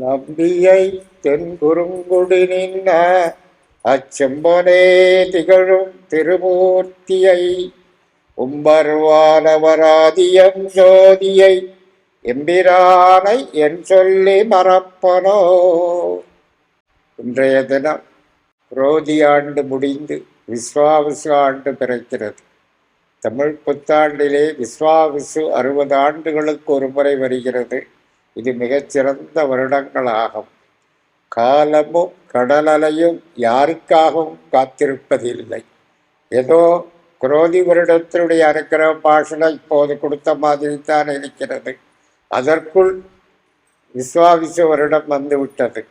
நம்பியை தென்குறுங்குடி நின்ன அச்செம்பனே திகழும் திருமூர்த்தியை உம்பர்வானவராதியம் ஜோதியை எம்பிரானை என் சொல்லி மறப்பனோ? இன்றைய தினம் குரோதி ஆண்டு முடிந்து விஸ்வாவிசு ஆண்டு பிறக்கிறது. தமிழ் புத்தாண்டிலே விஸ்வாவிசு அறுபது ஆண்டுகளுக்கு ஒரு முறை வருகிறது. இது மிகச்சிறந்த வருடங்களாகும். காலமும் கடலலையும் யாருக்காகவும் காத்திருப்பதில்லை. ஏதோ குரோதி வருடத்தினுடைய அனுக்கிற பாஷனை இப்போது கொடுத்த மாதிரி தான் இருக்கிறது. அதற்குள் விஸ்வாவிச வருடம் வந்துவிட்டது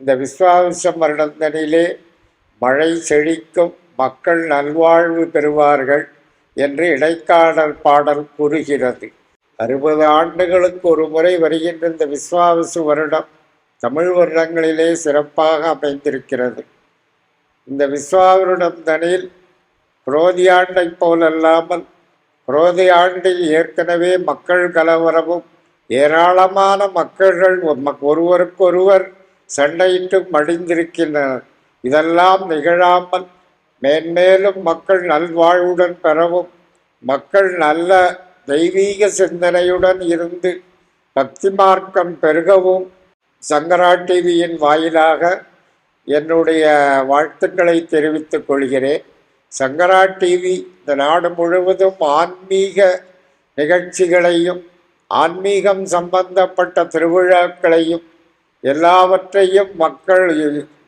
இந்த விஸ்வாவிசம் வருடந்தனிலே மழை செழிக்கும் மக்கள் நல்வாழ்வு பெறுவார்கள் என்று இடைக்காடல் பாடல் கூறுகிறது. அறுபது ஆண்டுகளுக்கு ஒரு முறை வருகின்ற இந்த விஸ்வாவிசு வருடம் தமிழ் வருடங்களிலே சிறப்பாக அமைந்திருக்கிறது. இந்த விஸ்வாவருடம் தனியில் குரோதி ஆண்டை போலல்லாமல் குரோதி ஆண்டில் ஏற்கனவே மக்கள் கலவரமும் ஏராளமான மக்கள்கள் ஒருவருக்கொருவர் சண்டையிட்டு மடிந்திருக்கின்றனர் இதெல்லாம் நிகழாமல் மேன்மேலும் மக்கள் நல்வாழ்வுடன் பெறவும் மக்கள் நல்ல தெய்வீக சிந்தனையுடன் இருந்து பக்தி மார்க்கம் பெருகவும் சங்கரா டிவியின் வாயிலாக என்னுடைய வாழ்த்துக்களை தெரிவித்துக் கொள்கிறேன். சங்கரா டிவி இந்த நாடு முழுவதும் ஆன்மீக நிகழ்ச்சிகளையும் ஆன்மீகம் சம்பந்தப்பட்ட திருவிழாக்களையும் எல்லாவற்றையும் மக்கள்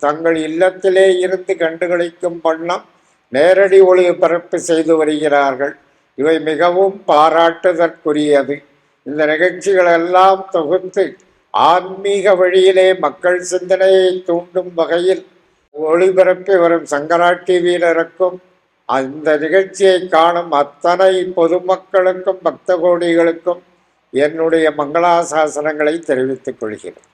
தங்கள் இல்லத்திலே இருந்து கண்டுகளிக்கும் வண்ணம் நேரடி ஒளிபரப்பு செய்து வருகிறார்கள். இவை மிகவும் பாராட்டுதற்குரியது. இந்த நிகழ்ச்சிகள் எல்லாம் தொகுத்து ஆன்மீக வழியிலே மக்கள் சிந்தனையை தூண்டும் வகையில் ஒளிபரப்பி வரும் சங்கரா வீரருக்கும் அந்த நிகழ்ச்சியை காணும் அத்தனை பொதுமக்களுக்கும் பக்த கோடிகளுக்கும் என்னுடைய மங்களாசாசனங்களை தெரிவித்துக் கொள்கிறேன்.